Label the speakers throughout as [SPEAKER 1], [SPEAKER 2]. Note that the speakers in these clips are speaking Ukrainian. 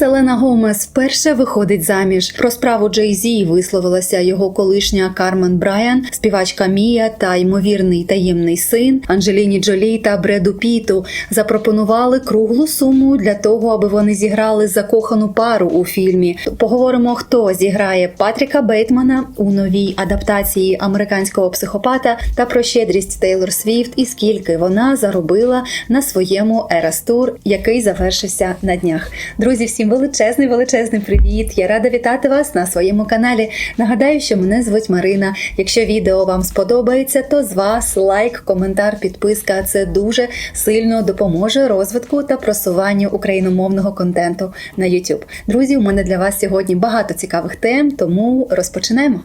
[SPEAKER 1] Селена Гомес вперше виходить заміж. Про справу Джей Зі висловилася його колишня Кармен Брайан, співачка Мія та ймовірний таємний син Анджеліні Джолі та Бреду Піту. Запропонували круглу суму для того, аби вони зіграли закохану пару у фільмі. Поговоримо, хто зіграє Патріка Бейтмана у новій адаптації американського психопата та про щедрість Тейлор Свіфт і скільки вона заробила на своєму Tour, який завершився на днях. Друзі, всім величезний, величезний привіт! Я рада вітати вас на своєму каналі. Нагадаю, що мене звуть Марина. Якщо відео вам сподобається, то з вас лайк, коментар, підписка. Це дуже сильно допоможе розвитку та просуванню україномовного контенту на YouTube. Друзі, у мене для вас сьогодні багато цікавих тем, тому розпочнемо.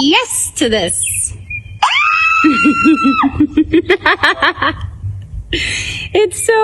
[SPEAKER 2] yes to this. it's so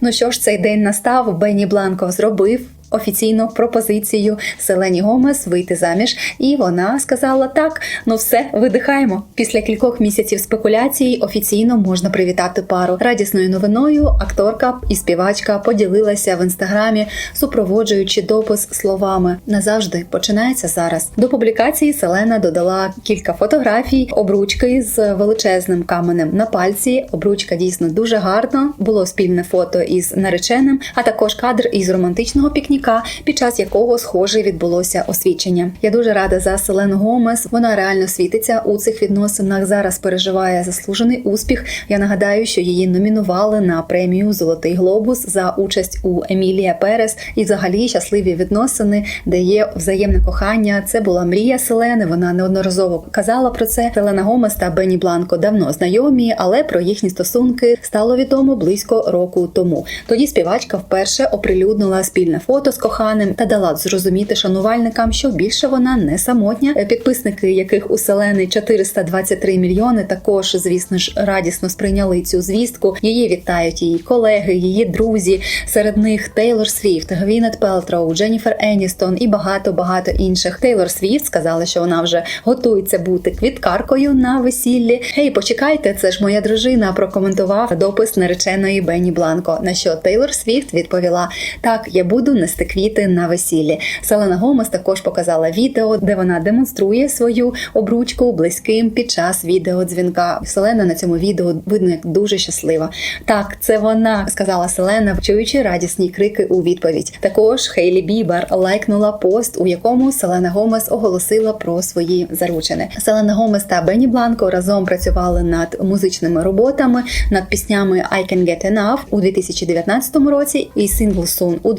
[SPEAKER 1] Ну що ж, цей день настав. Бенні Бланко зробив. Офіційну пропозицію Селені Гомес вийти заміж, і вона сказала так: ну все, видихаємо. Після кількох місяців спекуляцій офіційно можна привітати пару. Радісною новиною акторка і співачка поділилася в інстаграмі, супроводжуючи допис словами назавжди починається зараз. До публікації Селена додала кілька фотографій, обручки з величезним каменем на пальці. Обручка дійсно дуже гарна. Було спільне фото із нареченим, а також кадр із романтичного пікніка, під час якого схоже відбулося освідчення. Я дуже рада за Селену Гомес. Вона реально світиться у цих відносинах. Зараз переживає заслужений успіх. Я нагадаю, що її номінували на премію Золотий глобус за участь у Емілія Перес і взагалі щасливі відносини, де є взаємне кохання. Це була мрія Селени. Вона неодноразово казала про це. Селена Гомес та Бенні Бланко давно знайомі, але про їхні стосунки стало відомо близько року тому. Тоді співачка вперше оприлюднила спільне фото з коханим та дала зрозуміти шанувальникам, що більше вона не самотня. Підписники, яких у Селени 423 мільйони, також, звісно ж, радісно сприйняли цю звістку. Її вітають її колеги, її друзі. Серед них Тейлор Свіфт, Гвінет Пелтроу, Дженніфер Еністон і багато багато інших. Тейлор Свіфт сказала, що вона вже готується бути квіткаркою на весіллі. Гей, почекайте, це ж моя дружина. Прокоментував допис нареченої Бенні Бланко. На що Тейлор Свіфт відповіла: Так, я буду нести квіти на весіллі. Селена Гомес також показала відео, де вона демонструє свою обручку близьким під час відеодзвінка. Селена на цьому відео видно як дуже щаслива. Так, це вона сказала Селена, чуючи радісні крики у відповідь. Також Хейлі Бібер лайкнула пост, у якому Селена Гомес оголосила про свої заручини. Селена Гомес та Бенні Бланко разом працювали над музичними роботами, над піснями I Can Get Enough у 2019 році і Single Soon у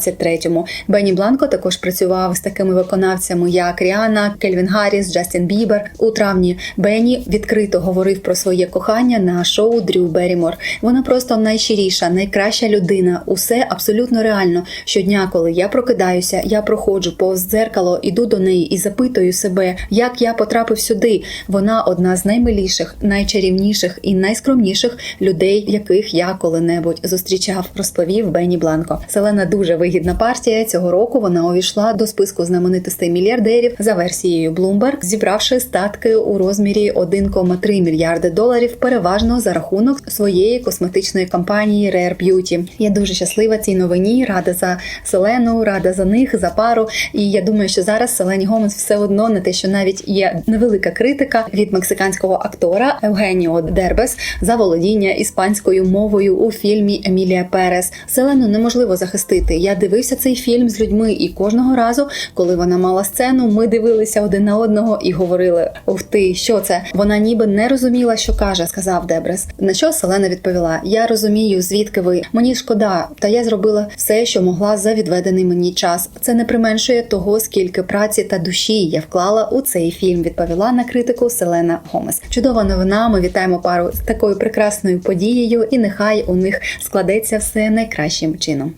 [SPEAKER 1] 2023. Бенні Бланко також працював з такими виконавцями, як Ріана, Кельвін Гарріс, Джастін Бібер. У травні Бенні відкрито говорив про своє кохання на шоу Дрю Берімор. Вона просто найщиріша, найкраща людина. Усе абсолютно реально. Щодня, коли я прокидаюся, я проходжу повз дзеркало, іду до неї і запитую себе, як я потрапив сюди. Вона одна з наймиліших, найчарівніших і найскромніших людей, яких я коли-небудь зустрічав, розповів Бенні Бланко. Селена дуже вигідна партія. Цього року вона увійшла до списку знаменитостей мільярдерів за версією Bloomberg, зібравши статки у розмірі 1,3 мільярди доларів, переважно за рахунок своєї косметичної компанії Rare Beauty. Я дуже щаслива цій новині, рада за Селену, рада за них, за пару. І я думаю, що зараз Селені Гомес все одно не те, що навіть є невелика критика від мексиканського актора Евгеніо Дербес за володіння іспанською мовою у фільмі Емілія Перес. Селену неможливо захистити. Я дивився цей фільм з людьми, і кожного разу, коли вона мала сцену, ми дивилися один на одного і говорили: Ух ти, що це? Вона ніби не розуміла, що каже, сказав Дебрес. На що Селена відповіла: Я розумію, звідки ви. Мені шкода, та я зробила все, що могла за відведений мені час. Це не применшує того, скільки праці та душі я вклала у цей фільм. Відповіла на критику Селена Гомес. Чудова новина. Ми вітаємо пару з такою прекрасною подією, і нехай у них складеться все найкращим чином.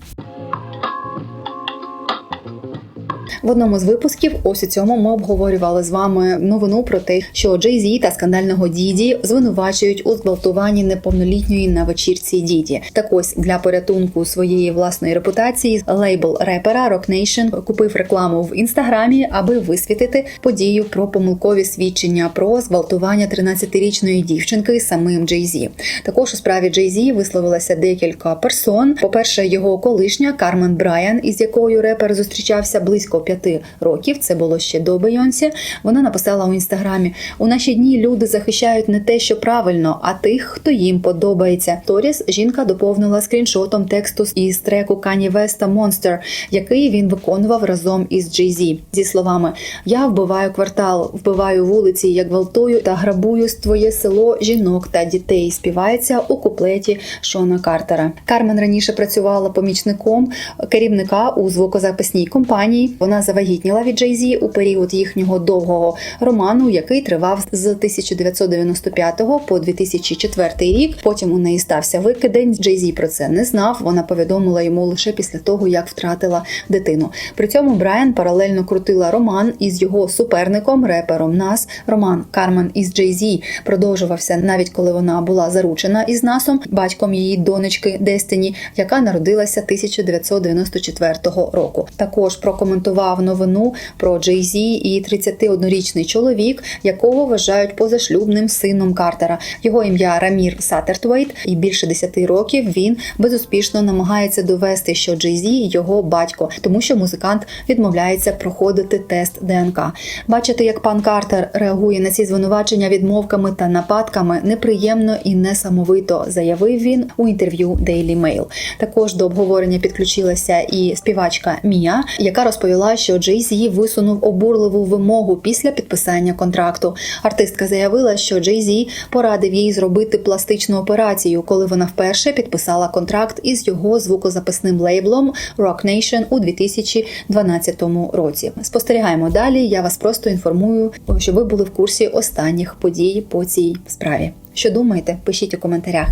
[SPEAKER 1] В одному з випусків, ось у цьому, ми обговорювали з вами новину про те, що Jay Z та скандального Діді звинувачують у зґвалтуванні неповнолітньої на вечірці Діді. Так ось для порятунку своєї власної репутації лейбл репера Rock Nation купив рекламу в інстаграмі, аби висвітити подію про помилкові свідчення про зґвалтування 13-річної дівчинки самим Jay Z. Також у справі Jay Z висловилося декілька персон. По-перше, його колишня Кармен Брайан, із якою репер зустрічався близько п'яти років. Це було ще до Бейонсі. Вона написала у інстаграмі: у наші дні люди захищають не те, що правильно, а тих, хто їм подобається. Торіс жінка доповнила скріншотом тексту із треку Кані Веста Monster, який він виконував разом із Jay Z. зі словами: Я вбиваю квартал, вбиваю вулиці, як гвалтую та грабую з твоє село жінок та дітей. Співається у куплеті Шона Картера. Кармен раніше працювала помічником керівника у звукозаписній компанії. Вона завагітніла від Z у період їхнього довгого роману, який тривав з 1995 по 2004 рік. Потім у неї стався викидень. Z про це не знав. Вона повідомила йому лише після того, як втратила дитину. При цьому Брайан паралельно крутила роман із його суперником, репером Нас. Роман Кармен із Z продовжувався навіть коли вона була заручена із Насом, батьком її донечки Дестині, яка народилася 1994 року. Також прокоментував новину про Jay Z і 31-річний чоловік, якого вважають позашлюбним сином Картера. Його ім'я Рамір Сатертвейт, і більше 10 років він безуспішно намагається довести, що Z – його батько, тому що музикант відмовляється проходити тест ДНК. Бачити, як пан Картер реагує на ці звинувачення відмовками та нападками, неприємно і несамовито, заявив він у інтерв'ю Daily Mail. Також до обговорення підключилася і співачка Мія, яка розповіла, що Jay Z висунув обурливу вимогу після підписання контракту. Артистка заявила, що Z порадив їй зробити пластичну операцію, коли вона вперше підписала контракт із його звукозаписним лейблом Rock Nation у 2012 році. Спостерігаємо далі. Я вас просто інформую, щоб ви були в курсі останніх подій по цій справі. Що думаєте? Пишіть у коментарях.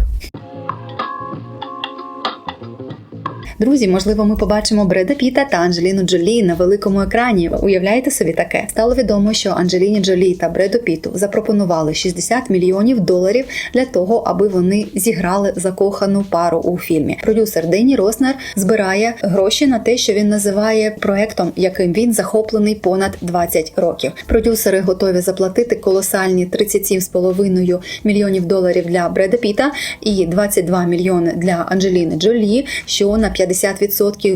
[SPEAKER 1] Друзі, можливо, ми побачимо Бреда Піта та Анджеліну Джолі на великому екрані. Уявляєте собі таке? Стало відомо, що Анджеліні Джолі та Бреду Піту запропонували 60 мільйонів доларів для того, аби вони зіграли закохану пару у фільмі. Продюсер Дені Роснер збирає гроші на те, що він називає проектом, яким він захоплений понад 20 років. Продюсери готові заплатити колосальні 37,5 мільйонів доларів для Бреда Піта і 22 мільйони для Анджеліни Джолі, що на 50%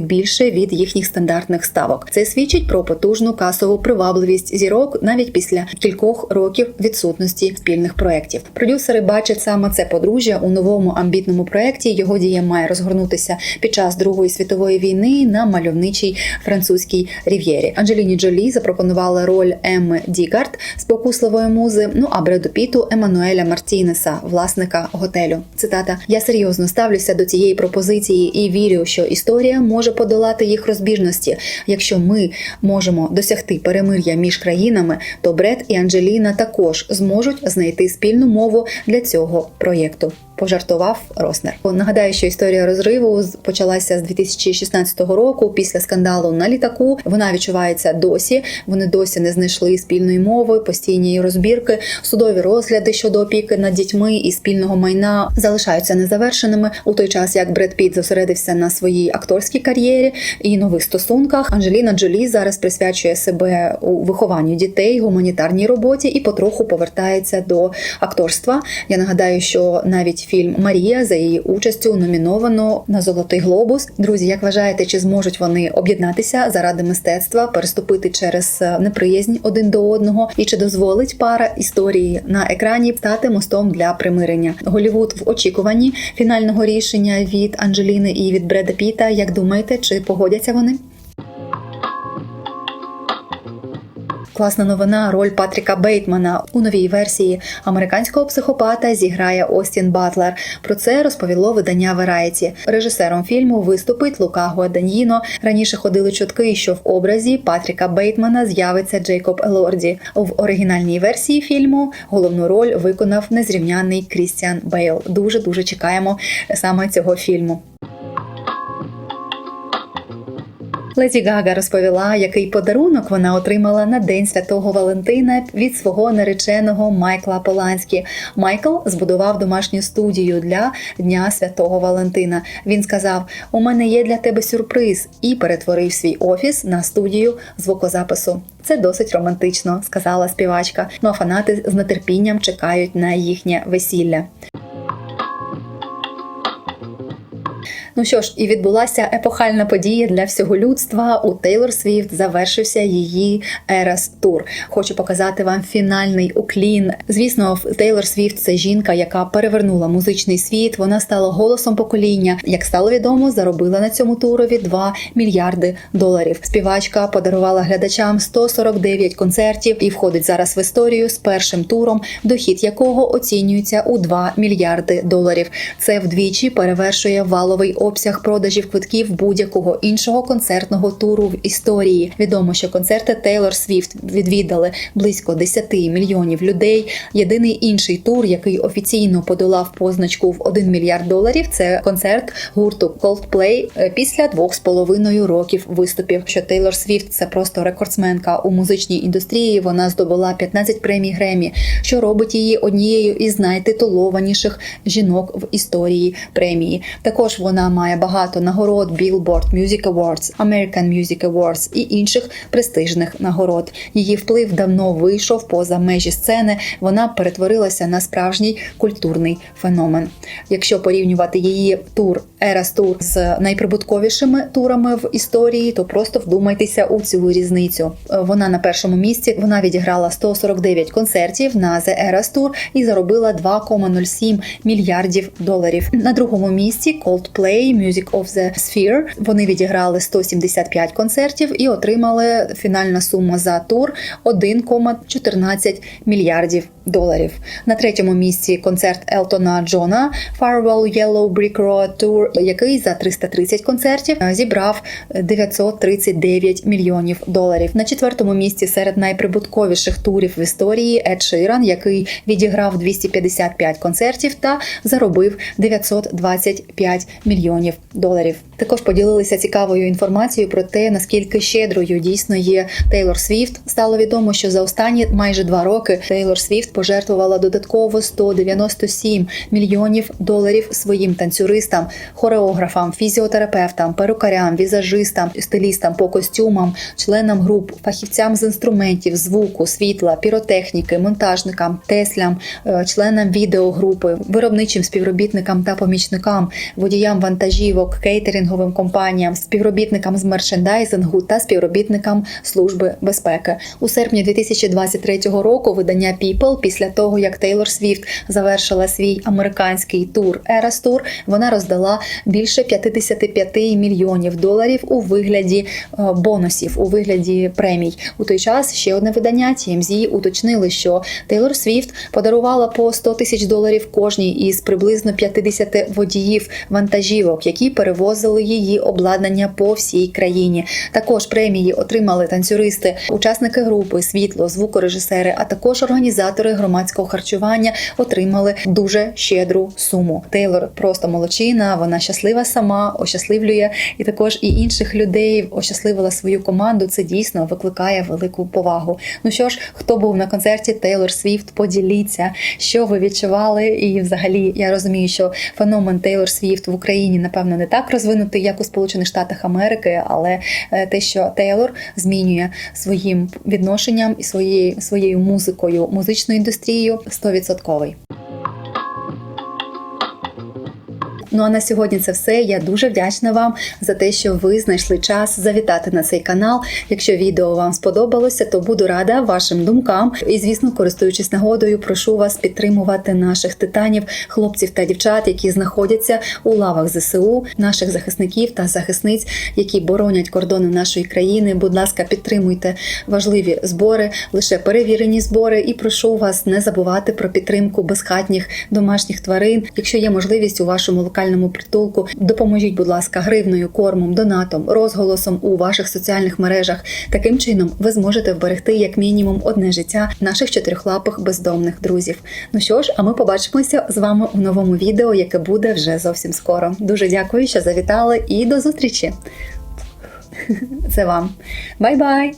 [SPEAKER 1] більше від їхніх стандартних ставок. Це свідчить про потужну касову привабливість зірок навіть після кількох років відсутності спільних проєктів. Продюсери бачать саме це подружжя у новому амбітному проєкті. Його дія має розгорнутися під час Другої світової війни на мальовничій французькій рів'єрі. Анджеліні Джолі запропонувала роль Емми Дігард, спокусливої музи. Ну а Бреду Піту Еммануеля Мартінеса, власника готелю. Цитата: Я серйозно ставлюся до цієї пропозиції і вірю, що історія може подолати їх розбіжності. Якщо ми можемо досягти перемир'я між країнами, то Бред і Анджеліна також зможуть знайти спільну мову для цього проєкту. Пожартував Роснер. Нагадаю, що історія розриву почалася з 2016 року після скандалу на літаку. Вона відчувається досі. Вони досі не знайшли спільної мови, постійні розбірки, судові розгляди щодо опіки над дітьми і спільного майна залишаються незавершеними. У той час як Бред Піт зосередився на своїй акторській кар'єрі і нових стосунках. Анджеліна Джолі зараз присвячує себе у вихованню дітей, гуманітарній роботі і потроху повертається до акторства. Я нагадаю, що навіть фільм Марія за її участю номіновано на Золотий глобус. Друзі, як вважаєте, чи зможуть вони об'єднатися заради мистецтва, переступити через е, неприязнь один до одного, і чи дозволить пара історії на екрані стати мостом для примирення? Голівуд в очікуванні фінального рішення від Анджеліни і від Бреда Піта. Як думаєте, чи погодяться вони? Класна новина. Роль Патріка Бейтмана у новій версії американського психопата зіграє Остін Батлер. Про це розповіло видання Variety. Режисером фільму виступить Лука Гуаданьїно. Раніше ходили чутки, що в образі Патріка Бейтмана з'явиться Джейкоб Елорді. В оригінальній версії фільму головну роль виконав незрівняний Крістіан Бейл. Дуже дуже чекаємо саме цього фільму. Леді Гага розповіла, який подарунок вона отримала на День Святого Валентина від свого нареченого Майкла Поланські. Майкл збудував домашню студію для Дня Святого Валентина. Він сказав: У мене є для тебе сюрприз, і перетворив свій офіс на студію звукозапису. Це досить романтично, сказала співачка. Ну а фанати з нетерпінням чекають на їхнє весілля. Ну що ж, і відбулася епохальна подія для всього людства. У Тейлор Свіфт завершився її Ерас Тур. Хочу показати вам фінальний уклін. Звісно, Тейлор Свіфт це жінка, яка перевернула музичний світ. Вона стала голосом покоління. Як стало відомо, заробила на цьому турові 2 мільярди доларів. Співачка подарувала глядачам 149 концертів і входить зараз в історію з першим туром, дохід якого оцінюється у 2 мільярди доларів. Це вдвічі перевершує валовий обсяг продажів квитків будь-якого іншого концертного туру в історії. Відомо, що концерти Тейлор Свіфт відвідали близько 10 мільйонів людей. Єдиний інший тур, який офіційно подолав позначку в 1 мільярд доларів, це концерт гурту Coldplay е, після двох з половиною років виступів. Що Тейлор Свіфт це просто рекордсменка у музичній індустрії. Вона здобула 15 премій Гремі, що робить її однією із найтитулованіших жінок в історії премії. Також вона має багато нагород Billboard Music Awards, American Music Awards і інших престижних нагород. Її вплив давно вийшов поза межі сцени. Вона перетворилася на справжній культурний феномен. Якщо порівнювати її тур Eras Tour з найприбутковішими турами в історії, то просто вдумайтеся у цю різницю. Вона на першому місці вона відіграла 149 концертів на The Eras Tour і заробила 2,07 мільярдів доларів. На другому місці Coldplay Music of the Sphere. Вони відіграли 175 концертів і отримали фінальна сума за тур 1,14 мільярдів доларів. На третьому місці концерт Елтона Джона Farewell Yellow Brick Road Tour, який за 330 концертів зібрав 939 мільйонів доларів. На четвертому місці серед найприбутковіших турів в історії Ед Ширан, який відіграв 255 концертів та заробив 925 мільйонів доларів. Також поділилися цікавою інформацією про те, наскільки щедрою дійсно є Тейлор Свіфт. Стало відомо, що за останні майже два роки Тейлор Свіфт пожертвувала додатково 197 мільйонів доларів своїм танцюристам, хореографам, фізіотерапевтам, перукарям, візажистам, стилістам по костюмам, членам груп, фахівцям з інструментів, звуку, світла, піротехніки, монтажникам, теслям, е, членам відеогрупи, виробничим співробітникам та помічникам, водіям вантажівок, кейтеринговим компаніям, співробітникам з мерчендайзингу та співробітникам служби безпеки. У серпні 2023 року видання People, після того як Тейлор Свіфт завершила свій американський тур Eras Tour, вона роздала більше 55 мільйонів доларів у вигляді е, бонусів, у вигляді премій. У той час ще одне видання TMZ уточнили, що Тейлор Свіфт подарувала по 100 тисяч доларів кожній із приблизно 50 водіїв вантажівок, які перевозили її обладнання по всій країні. Також премії отримали танцюристи, учасники групи, світло, звукорежисери, а також організатори громадського харчування отримали дуже щедру суму. Тейлор просто молодчина, вона щаслива сама, ощасливлює і також і інших людей ощасливила свою команду. Це дійсно викликає велику повагу. Ну що ж, хто був на концерті Тейлор Свіфт, поділіться, що ви відчували. І взагалі я розумію, що феномен Тейлор Свіфт в Україні напевно не так розвинутий, як у Сполучених Штатах Америки, але е, те, що Тейлор змінює своїм відношенням і своєю своєю музикою, музичною індустрією, 100%. Ну а на сьогодні це все. Я дуже вдячна вам за те, що ви знайшли час завітати на цей канал. Якщо відео вам сподобалося, то буду рада вашим думкам. І, звісно, користуючись нагодою, прошу вас підтримувати наших титанів, хлопців та дівчат, які знаходяться у лавах ЗСУ, наших захисників та захисниць, які боронять кордони нашої країни. Будь ласка, підтримуйте важливі збори, лише перевірені збори, і прошу вас не забувати про підтримку безхатніх домашніх тварин. Якщо є можливість у вашому локальному притулку, допоможіть, будь ласка, гривною, кормом, донатом, розголосом у ваших соціальних мережах. Таким чином ви зможете вберегти як мінімум одне життя наших чотирьохлапих бездомних друзів. Ну що ж, а ми побачимося з вами у новому відео, яке буде вже зовсім скоро. Дуже дякую, що завітали, і до зустрічі! Це вам. Бай-бай!